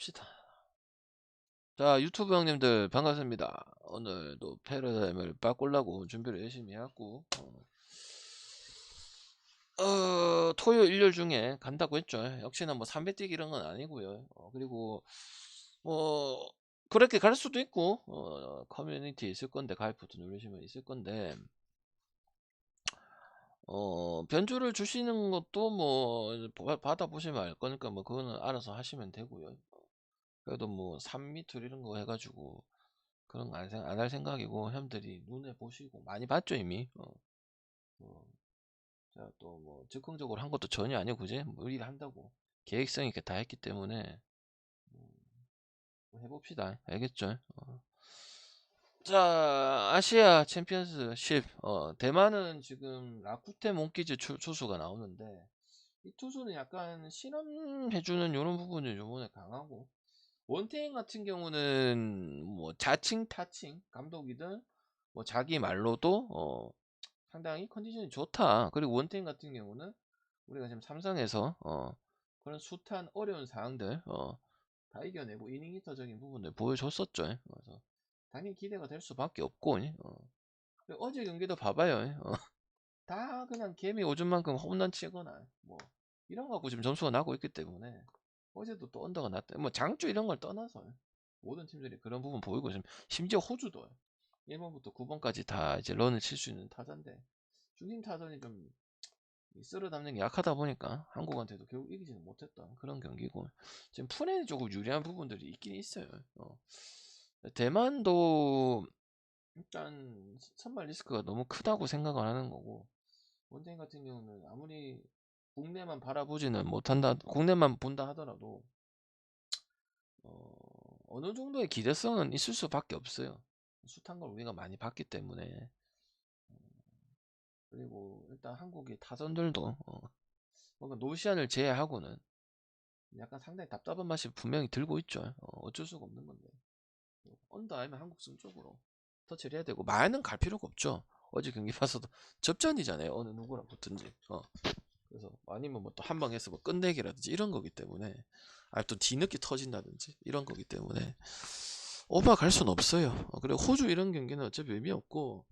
합시다. 자, 유튜브 형님들 반갑습니다. 오늘도 패러다임을 바꾸려고 준비를 열심히 해갖고 어, 어, 토요일 일요일 중에 간다고 했죠. 역시나 뭐 300뛰기 이런 건 아니고요. 어, 그리고 뭐 그렇게 갈 수도 있고 어, 커뮤니티 있을 건데 가입 버튼 누르시면 있을 건데 어, 변주를 주시는 것도 뭐 받아보시면 알 거니까 뭐 그거는 알아서 하시면 되고요. 그래도 뭐 3미터 이런 거 해가지고 그런 거 안할 생각이고 형들이 눈에 보시고 많이 봤죠 이미 어. 어. 제가 또 뭐 즉흥적으로 한 것도 전혀 아니고 그지 뭐 의리를 한다고 계획성 있게 다 했기 때문에 음, 해봅시다 알겠죠 어. 자 아시아 챔피언스 10 어, 대만은 지금 라쿠테 몽키즈 투수가 나오는데 이 투수는 약간 실험해주는 이런 부분이 요번에 강하고 원태인 같은 경우는 뭐 자칭 타칭 감독이든 뭐 자기 말로도 어 상당히 컨디션이 좋다. 그리고 원태인 같은 경우는 우리가 지금 삼성에서 어 그런 숱한 어려운 상황들 어 다 이겨내고 이닝 히터적인 부분들 보여줬었죠. 그래서 당연히 기대가 될 수밖에 없고 어. 어제 경기도 봐봐요. 어. 다 그냥 개미 오줌만큼 홈런 치거나 뭐 이런 거 갖고 지금 점수가 나고 있기 때문에 어제도 또 언더가 났다. 뭐 장주 이런 걸 떠나서 모든 팀들이 그런 부분 보이고 지금 심지어 호주도 1번부터 9번까지 다 이제 런을 칠 수 있는 타자인데 중심 타선이 좀 쓸어 담는 게 약하다 보니까 한국한테도 결국 이기지는 못했던 그런 경기고 지금 푸네는 조금 유리한 부분들이 있긴 있어요. 어. 대만도 일단 선발 리스크가 너무 크다고 생각을 하는 거고 원태인 같은 경우는 아무리 국내만 바라보지는 못한다. 국내만 본다 하더라도 어, 어느 정도의 기대성은 있을 수밖에 없어요. 숱한 걸 우리가 많이 봤기 때문에 어, 그리고 일단 한국의 타선들도 어, 뭔가 노시안을 제외하고는 약간 상당히 답답한 맛이 분명히 들고 있죠. 어, 쩔 수가 없는 건데 언더 아니면 한국 승 쪽으로 터치를 해야 되고 많은 갈 필요가 없죠. 어제 경기 봐서도 접전이잖아요. 어느 누구랑 붙든지. 어. 그래서 아니면 뭐 또 한 방 해서 뭐 끝내기라든지 이런 거기 때문에 아 또 뒤늦게 터진다든지 이런 거기 때문에 오바 갈 수는 없어요. 어, 그리고 호주 이런 경기는 어차피 의미 없고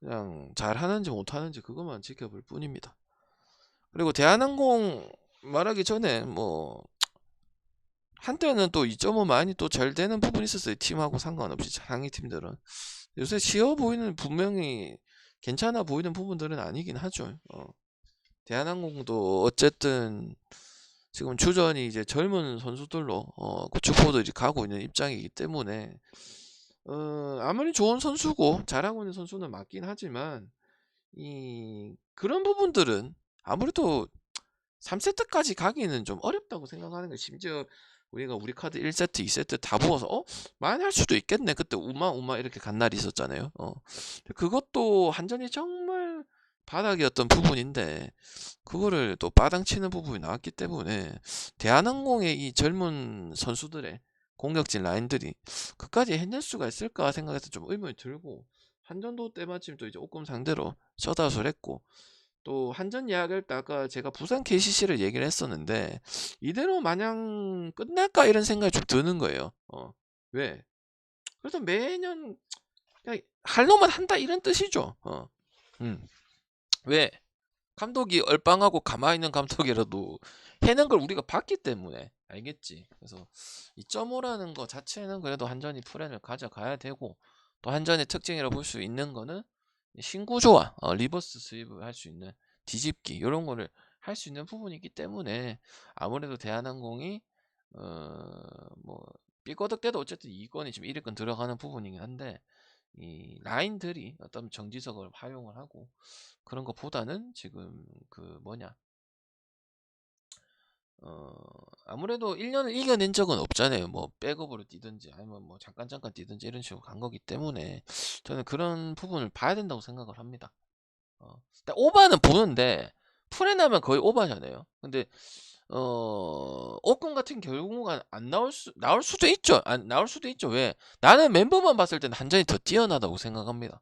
그냥 잘 하는지 못 하는지 그것만 지켜볼 뿐입니다. 그리고 대한항공 말하기 전에 뭐 한때는 또 2.5 많이 또 잘 되는 부분이 있었어요. 팀하고 상관없이 상위 팀들은 요새 쉬워 보이는 분명히 괜찮아 보이는 부분들은 아니긴 하죠. 어. 대한항공도 어쨌든 지금 주전이 이제 젊은 선수들로 어, 구축포들이 가고 있는 입장이기 때문에 어, 아무리 좋은 선수고 잘하고 있는 선수는 맞긴 하지만 이 그런 부분들은 아무래도 3세트까지 가기는 좀 어렵다고 생각하는 거 심지어 우리가 우리 카드 1세트, 2세트 다 부어서 어? 많이 할 수도 있겠네. 그때 우마 우마 이렇게 간 날이 있었잖아요. 어. 그것도 한전이 정말 바닥이었던 부분인데 그거를 또 빠당치는 부분이 나왔기 때문에 대한항공의 이 젊은 선수들의 공격진 라인들이 그까지 해낼 수가 있을까 생각해서 좀 의문이 들고 한전도 때마침 또 이제 옥금 상대로 셧아웃을 했고 또 한전 이야기를 아까 제가 부산 KCC를 얘기를 했었는데 이대로 마냥 끝날까 이런 생각이 좀 드는 거예요. 어. 왜? 그래서 매년 그냥 할 놈만 한다 이런 뜻이죠. 어. 음. 왜? 감독이 얼빵하고 가만히 있는 감독이라도 해낸 걸 우리가 봤기 때문에 알겠지. 그래서 이 점오라는 거 자체는 그래도 한전이 프렌을 가져가야 되고 또 한전의 특징이라고 볼 수 있는 거는 신구조와 어, 리버스 스윕을 할 수 있는 뒤집기 이런 거를 할 수 있는 부분이기 때문에 아무래도 대한항공이 어뭐 삐거덕대도 어쨌든 이권이 지금 1위권 들어가는 부분이긴 한데 이 라인들이 어떤 정지석을 활용을 하고 그런 것보다는 지금 그 뭐냐 어 아무래도 1년을 이겨낸 적은 없잖아요. 뭐 백업으로 뛰든지 아니면 뭐 잠깐 잠깐 뛰든지 이런 식으로 간 거기 때문에 저는 그런 부분을 봐야 된다고 생각을 합니다. 어 오바는 보는데 풀에 나면 거의 오바잖아요. 근데 어, 옥군 같은 경우가 안 나올 수, 나올 수도 있죠. 안 나올 수도 있죠. 왜? 나는 멤버만 봤을 때는 한전이 더 뛰어나다고 생각합니다.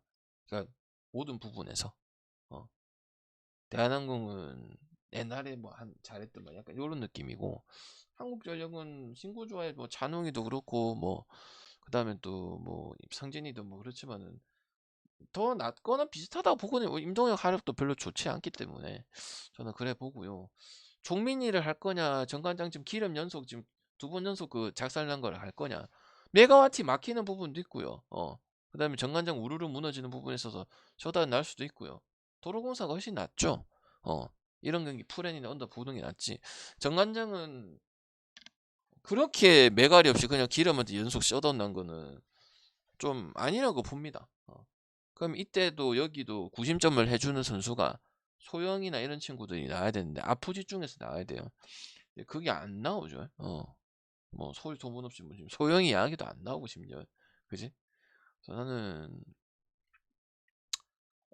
그러니까 모든 부분에서. 어. 대한항공은 옛날에 뭐 한 잘했던 뭐 약간 이런 느낌이고 한국전력은 신구조의 뭐 잔웅이도 그렇고 뭐 그 다음에 또 뭐 상진이도 뭐 그렇지만은 더 낫거나 비슷하다고 보거든요. 뭐 임동혁 하력도 별로 좋지 않기 때문에 저는 그래 보고요. 종민이를 할 거냐 정관장 지금 기름 연속 지금 두 번 연속 그 작살난 거를 할 거냐 메가와티 막히는 부분도 있고요. 어 그다음에 정관장 우르르 무너지는 부분에 있어서 쇼다 날 수도 있고요. 도로공사가 훨씬 낫죠. 어 이런 경기 프렌이나 언더 부동이 낫지. 정관장은 그렇게 메갈이 없이 그냥 기름한테 연속 셔다운 난 거는 좀 아니라고 봅니다. 어. 그럼 이때도 여기도 구심점을 해주는 선수가 소영이나 이런 친구들이 나와야 되는데 아프지 중에서 나와야 돼요. 그게 안 나오죠. 어. 뭐 소리 소문 없이 뭐 지금 소영이 이야기도 안 나오고 심지어 그지? 그래서 나는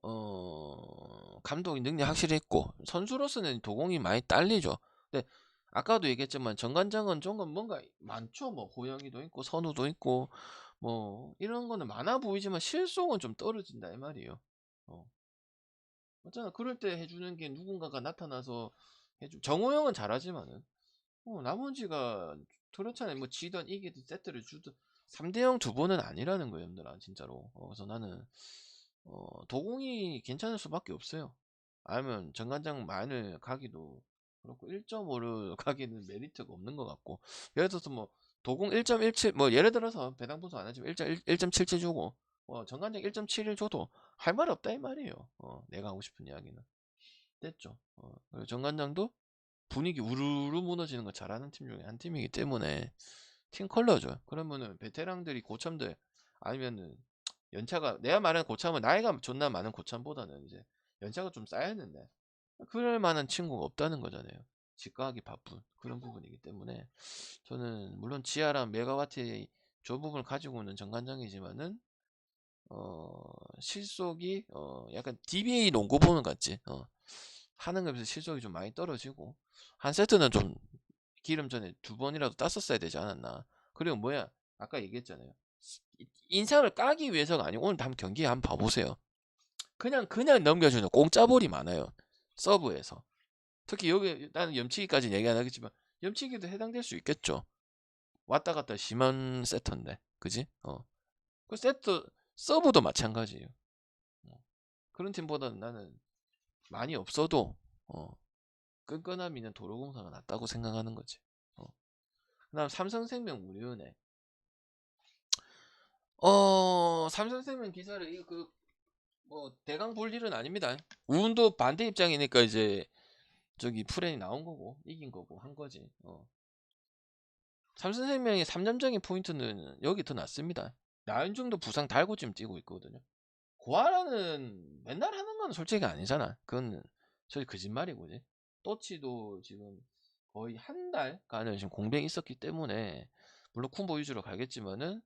어 감독이 능력 확실히 있고 선수로서는 도공이 많이 딸리죠. 근데 아까도 얘기했지만 정관장은 좀 뭔가 많죠. 뭐 호영이도 있고 선우도 있고 뭐 이런 거는 많아 보이지만 실속은 좀 떨어진다 이 말이에요. 어. 맞잖아. 그럴 때 해주는 게 누군가가 나타나서 해주. 정호영은 잘하지만은 어, 나머지가 그렇잖아요. 뭐 지던 이기든 세트를 주든 3대0 두 번은 아니라는 거예요, 여러분들아 진짜로. 어, 그래서 나는 어, 도공이 괜찮을 수밖에 없어요. 아니면 정관장 만을 가기도 그렇고 1.5를 가기는 메리트가 없는 것 같고 예를 들어서 뭐 도공 1.17 뭐 예를 들어서 배당 분수 안 하지만 1.77 주고 어, 정관장 1.71 줘도 할 말 없다 이 말이에요. 어, 내가 하고 싶은 이야기는 됐죠. 어, 그리고 정관장도 분위기 우르르 무너지는 거 잘하는 팀 중에 한 팀이기 때문에 팀 컬러죠. 그러면은 베테랑들이 고참들 아니면은 연차가 내가 말하는 고참은 나이가 존나 많은 고참보다는 이제 연차가 좀 쌓였는데 그럴 만한 친구가 없다는 거잖아요. 직가하기 바쁜 그런 부분이기 때문에 저는 물론 지하랑 메가와트의 저 부분을 가지고 있는 정관장이지만은 어 실속이 어 약간 DBA 농구 보는 것 같지? 어 하는 것에서 실속이 좀 많이 떨어지고 한 세트는 좀 기름 전에 두 번이라도 땄었어야 되지 않았나? 그리고 뭐야? 아까 얘기했잖아요. 인상을 까기 위해서가 아니고 오늘 한번 경기 한번 봐보세요. 그냥 그냥 넘겨주는 공짜볼이 많아요. 서브에서. 특히 여기 나는 염치기까지 얘기 안 하겠지만 염치기도 해당될 수 있겠죠. 왔다 갔다 심한 세터인데. 그지? 어 그 세트 서브도 마찬가지예요 어. 그런 팀보다는 나는 많이 없어도 어 끈끈함 있는 도로공사가 낫다고 생각하는 거지 어. 그 다음 삼성생명 우리은행 어 삼성생명 기사를 이거 그 뭐 대강 볼 일은 아닙니다. 우운도 반대 입장이니까 이제 저기 프렌이 나온 거고 이긴 거고 한 거지. 어. 삼성생명의 3점적인 포인트는 여기 더 낫습니다. 나윤중도 부상 달고 지금 뛰고 있거든요. 고아라는 맨날 하는 건 솔직히 아니잖아. 그건 저희 거짓말이고 지. 또치도 지금 거의 한 달간은 지금 공백이 있었기 때문에 물론 쿤보 위주로 가겠지만은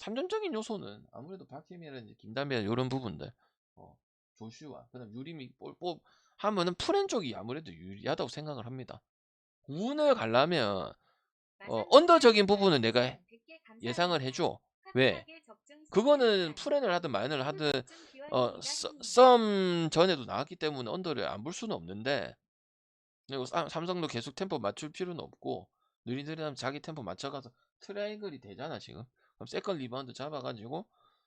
3점적인 요소는 아무래도 박혜미라든지 김담배 이런 부분들 어, 조슈아 그다음 유림이 뽀뽀 하면은 프렌 쪽이 아무래도 유리하다고 생각을 합니다. 운을 가려면 어, 언더적인 부분은 내가 예상을 해줘. 왜? 그거는 프렌을 하든 마인을 하든 어, 썸 전에도 나왔기 때문에 언더를 안 볼 수는 없는데 그리고 삼성도 계속 템포 맞출 필요는 없고 느리느리 하면 자기 템포 맞춰가서 트라이앵글이 되잖아 지금. 그럼 세컨 리바운드 잡아가지고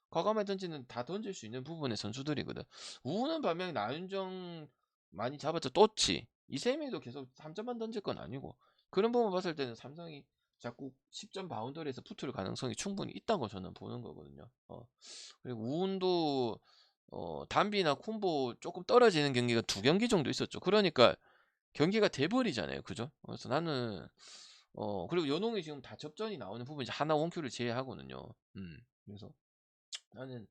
과감하게 던지는 다 던질 수 있는 부분의 선수들이거든. 우는 반면에 나윤정 많이 잡았죠. 또치. 이세미도 계속 3점만 던질 건 아니고. 그런 부분 봤을 때는 삼성이 자꾸 10점 바운더리에서 붙을 가능성이 충분히 있다고 저는 보는 거거든요. 어. 그리고 우운도 어, 담비나 콤보 조금 떨어지는 경기가 두 경기 정도 있었죠. 그러니까 경기가 돼버리잖아요. 그죠? 그래서 나는 어 그리고 연홍이 지금 다 접전이 나오는 부분이 하나 원큐를 제외하거든요. 음. 그래서 나는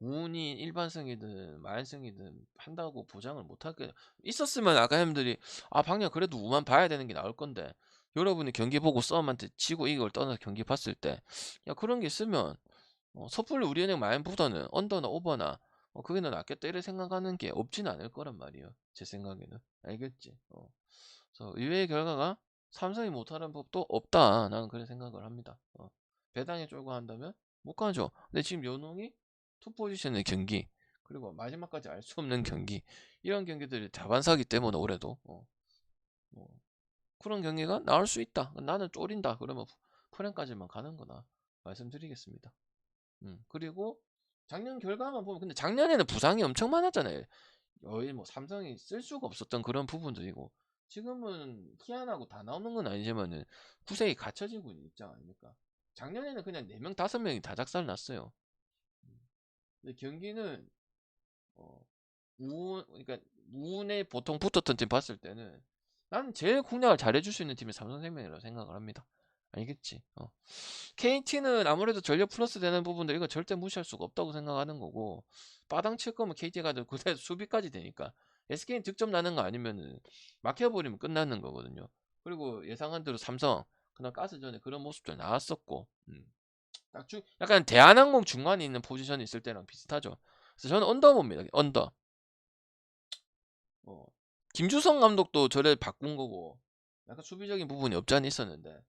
운이 일반성이든 마연성이든 한다고 보장을 못하게 있었으면 아까 형님들이 아 방향 그래도 우만 봐야 되는 게 나올 건데 여러분이 경기 보고 썸한테 지고 이걸 떠나서 경기 봤을 때 야 그런 게 있으면 어, 섣불리 우리 은행 마연보다는 언더나 오버나 어, 그게 더 낫겠다 이래 생각하는 게 없진 않을 거란 말이에요 제 생각에는 알겠지 어. 그래서 의외의 결과가 삼성이 못하는 법도 없다. 나는 그런 생각을 합니다. 어. 배당에 쫄고 한다면 못 가죠. 근데 지금 연홍이 투 포지션의 경기 그리고 마지막까지 알 수 없는 경기 이런 경기들이 다반사기 때문에 올해도 어. 뭐 그런 경기가 나올 수 있다. 나는 쫄인다. 그러면 프랭까지만 가는 거다. 말씀드리겠습니다. 음, 그리고 작년 결과만 보면 근데 작년에는 부상이 엄청 많았잖아요. 거의 뭐 삼성이 쓸 수가 없었던 그런 부분들이고 지금은 희한하고 다 나오는 건 아니지만은 구색이 갖춰지고 있는 입장 아닙니까? 작년에는 그냥 4명, 5명이 다 작살 났어요. 음. 근데 경기는 어, 우, 그러니까 운에 보통 붙었던 팀 봤을 때는 나는 제일 공략을 잘해줄 수 있는 팀이 삼성생명이라고 생각을 합니다. 알겠지? 어. KT는 아무래도 전력 플러스 되는 부분들 이거 절대 무시할 수가 없다고 생각하는 거고 빠당 칠 거면 KT가 그대 수비까지 되니까 SK는 득점 나는 거 아니면은 막혀버리면 끝나는 거거든요. 그리고 예상한 대로 삼성 그날 가스 전에 그런 모습들 나왔었고 음. 딱 주, 약간 대한항공 중간에 있는 포지션이 있을 때랑 비슷하죠. 그래서 저는 언더 봅니다. 언더. 어, 김주성 감독도 저를 바꾼 거고 약간 수비적인 부분이 없지 않아 있었는데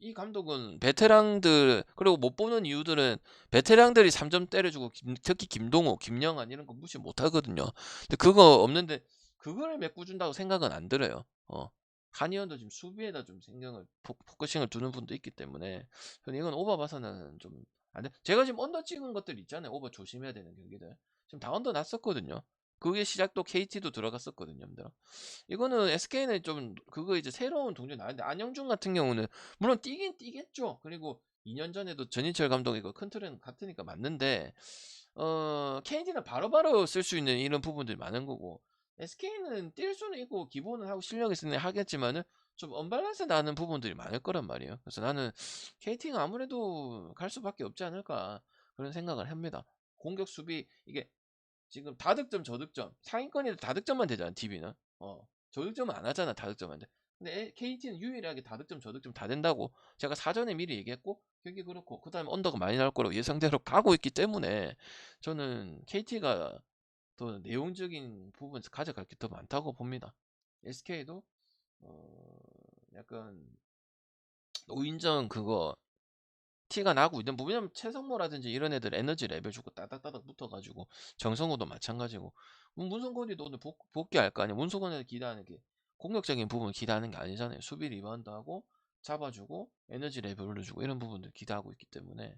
이 감독은 베테랑들 그리고 못 보는 이유들은 베테랑들이 3점 때려주고 김- 특히 김동호, 김영환 이런 거 무시 못 하거든요. 근데 그거 없는데 그걸 메꿔준다고 생각은 안 들어요. 어. 한의원도 지금 수비에다 좀 신경을 포, 포커싱을 두는 분도 있기 때문에 저는 이건 오버 봐서는 좀 안 돼. 제가 지금 언더 찍은 것들 있잖아요. 오버 조심해야 되는 경기들. 지금 다 언더 났었거든요. 그게 시작도 KT도 들어갔었거든요. 여러분들. 이거는 SK는 좀 그거 이제 새로운 동전 나는데 안영준 같은 경우는 물론 뛰긴 뛰겠죠. 그리고 2년 전에도 전인철 감독이고 큰 틀은 같으니까 맞는데 어 KT는 바로바로 쓸 수 있는 이런 부분들이 많은 거고 SK는 뛸 수는 있고 기본은 하고 실력 있으면 하겠지만은 좀 언밸런스 나는 부분들이 많을 거란 말이에요. 그래서 나는 KT가 아무래도 갈 수밖에 없지 않을까 그런 생각을 합니다. 공격 수비 이게 지금 다득점 저득점. 상위권이 다득점만 되잖아 TV는. 어. 저득점은 안 하잖아 다득점한테 근데 KT는 유일하게 다득점 저득점 다 된다고 제가 사전에 미리 얘기했고 경기 그렇고 그 다음에 언더가 많이 나올 거라고 예상대로 가고 있기 때문에 저는 KT가 더 내용적인 부분에서 가져갈 게 더 많다고 봅니다. SK도 어 약간 노인정 그거 티가 나고 있는 부분 왜냐면 최성모라든지 이런 애들 에너지 레벨 주고 따닥따닥 붙어가지고 정성호도 마찬가지고. 문- 문성곤이도 오늘 복, 복귀할 거 아니야? 문성곤을 기대하는 게 공격적인 부분 기대하는 게 아니잖아요. 수비 리바운드 하고 잡아주고 에너지 레벨 올려주고 이런 부분들 기대하고 있기 때문에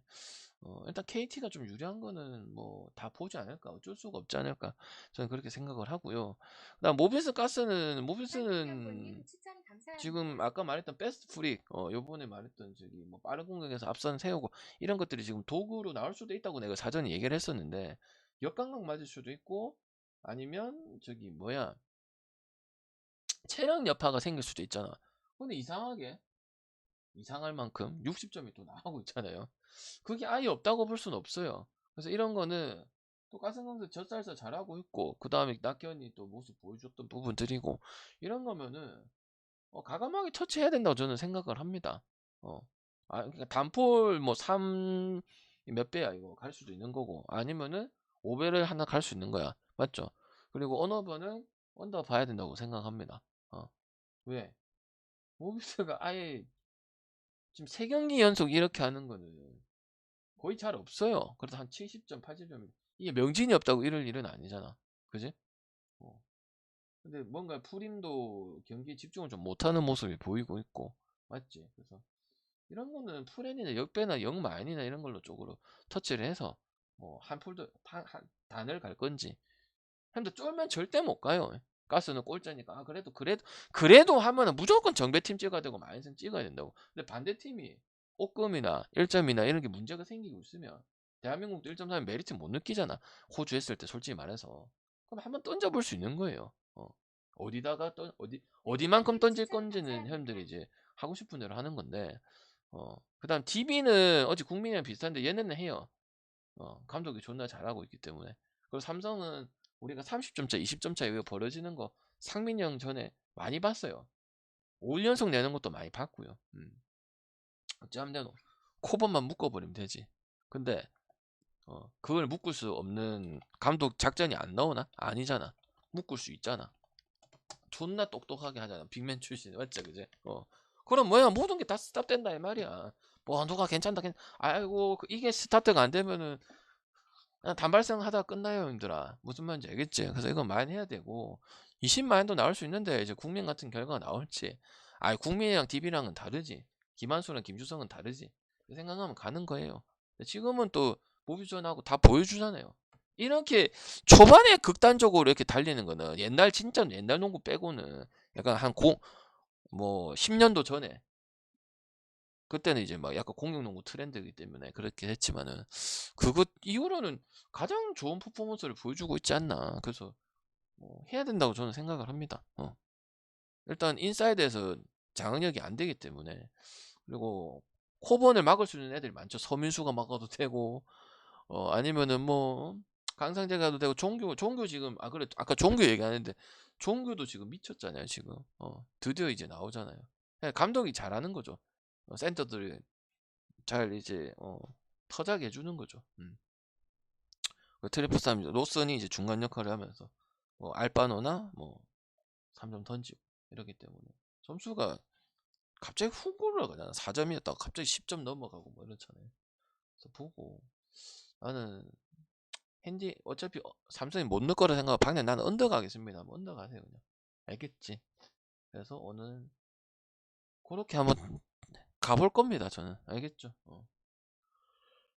어, 일단 KT가 좀 유리한 거는 뭐 다 보지 않을까? 어쩔 수가 없지 않을까? 저는 그렇게 생각을 하고요. 그다음 모비스 가스는 모비스는 지금 아까 말했던 베스트 프릭, 어, 요번에 말했던 저기 뭐 빠른 공격에서 앞선 세우고 이런 것들이 지금 도구로 나올 수도 있다고 내가 사전에 얘기를 했었는데 역감각 맞을 수도 있고 아니면 저기 뭐야 체력 여파가 생길 수도 있잖아. 근데 이상하게 이상할 만큼 60점이 또 나오고 있잖아요. 그게 아예 없다고 볼 수는 없어요. 그래서 이런 거는 또 가슴강도 젖살살 잘하고 있고 그 다음에 낙현이 또 모습 보여줬던 부분들이고 이런 거면은 어, 가감하게 터치해야 된다고 저는 생각을 합니다. 어. 아, 그러니까 단폴 뭐 3 몇 배야 이거 갈 수도 있는 거고 아니면은 5배를 하나 갈 수 있는 거야. 맞죠? 그리고 언어번은 언더 봐야 된다고 생각합니다. 어. 왜? 모비스가 아예 지금 3경기 연속 이렇게 하는 거는 거의 잘 없어요. 그래도 한 70점, 80점. 이게 명진이 없다고 이럴 일은 아니잖아. 그지? 어. 근데 뭔가 프림도 경기에 집중을 좀 못하는 모습이 보이고 있고 맞지? 그래서 이런 거는 프렌이나 역배나 역마인이나 이런 걸로 쪽으로 터치를 해서 뭐한 폴더 한, 한 단을 갈 건지. 근데 쫄면 절대 못 가요. 가스는 꼴찌니까. 아 그래도 그래도 그래도 하면은 무조건 정배팀 찍어야 되고 마인승 찍어야 된다고. 근데 반대 팀이 옷금이나 1점이나 이런 게 문제가 생기고 있으면 대한민국도 1점 사면 메리트 못 느끼잖아. 호주 했을 때 솔직히 말해서. 그럼 한번 던져볼 수 있는 거예요 어. 어디다가 던 어디 어디만큼 던질 건지는 형들이 이제 하고 싶은 대로 하는 건데 어 그다음 DB는 어찌 국민이랑 비슷한데 얘네는 해요. 어 감독이 존나 잘하고 있기 때문에. 그리고 삼성은 우리가 30점 차 20점 차 이후에 벌어지는 거 상민이 형 전에 많이 봤어요. 5일 연속 내는 것도 많이 봤고요. 음. 어찌하면 코번만 묶어버리면 되지. 근데 어 그걸 묶을 수 없는 감독 작전이 안 나오나? 아니잖아. 묶을 수 있잖아 존나 똑똑하게 하잖아. 빅맨 출신. 맞죠, 그제? 어. 그럼 뭐야, 모든 게 다 스탑된다, 이 말이야. 뭐, 누가 괜찮다, 괜 아이고, 그 이게 스타트가 안 되면은, 단발성 하다가 끝나요, 형들아. 무슨 말인지 알겠지? 그래서 이건 많이 해야 되고 20만원도 나올 수 있는데 이제 국민 같은 결과가 나올지. 아, 국민이랑 DB랑은 다르지. 김한수랑 김주성은 다르지. 그 생각하면 가는 거예요. 지금은 또 모비전하고 다 보여주잖아요. 이렇게 초반에 극단적으로 이렇게 달리는 거는 옛날 진짜 옛날 농구 빼고는 약간 한 공, 뭐 10년도 전에 그때는 이제 막 약간 공룡농구 트렌드이기 때문에 그렇게 했지만은 그것 이후로는 가장 좋은 퍼포먼스를 보여주고 있지 않나. 그래서 뭐 해야 된다고 저는 생각을 합니다. 어. 일단 인사이드에서 장악력이 안 되기 때문에 그리고 코번을 막을 수 있는 애들이 많죠. 서민수가 막아도 되고 어 아니면은 뭐 강상재 가도 되고 종교 종교 지금 아 그래 아까 종교 얘기하는데 종교도 지금 미쳤잖아요 지금. 어 드디어 이제 나오잖아요. 그냥 감독이 잘하는 거죠. 어, 센터들을 잘 이제 어 터자게 해주는 거죠. 음. 그 트리플 삼 로슨이 이제 중간 역할을 하면서 뭐 알바노나 뭐 3점 던지고 이러기 때문에 점수가 갑자기 훅 올라가잖아. 4점이었다가 갑자기 10점 넘어가고 뭐 이렇잖아요. 그래서 보고 나는 핸디 어차피 어, 삼성이 못 넣을 거라 생각하고 방금 나는 언더 가겠습니다. 뭐 언더 가세요 그냥. 알겠지? 그래서 오늘 그렇게 한번 가볼 겁니다. 저는 알겠죠? 어.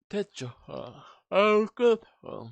됐죠? 어. 아우 끝. 어.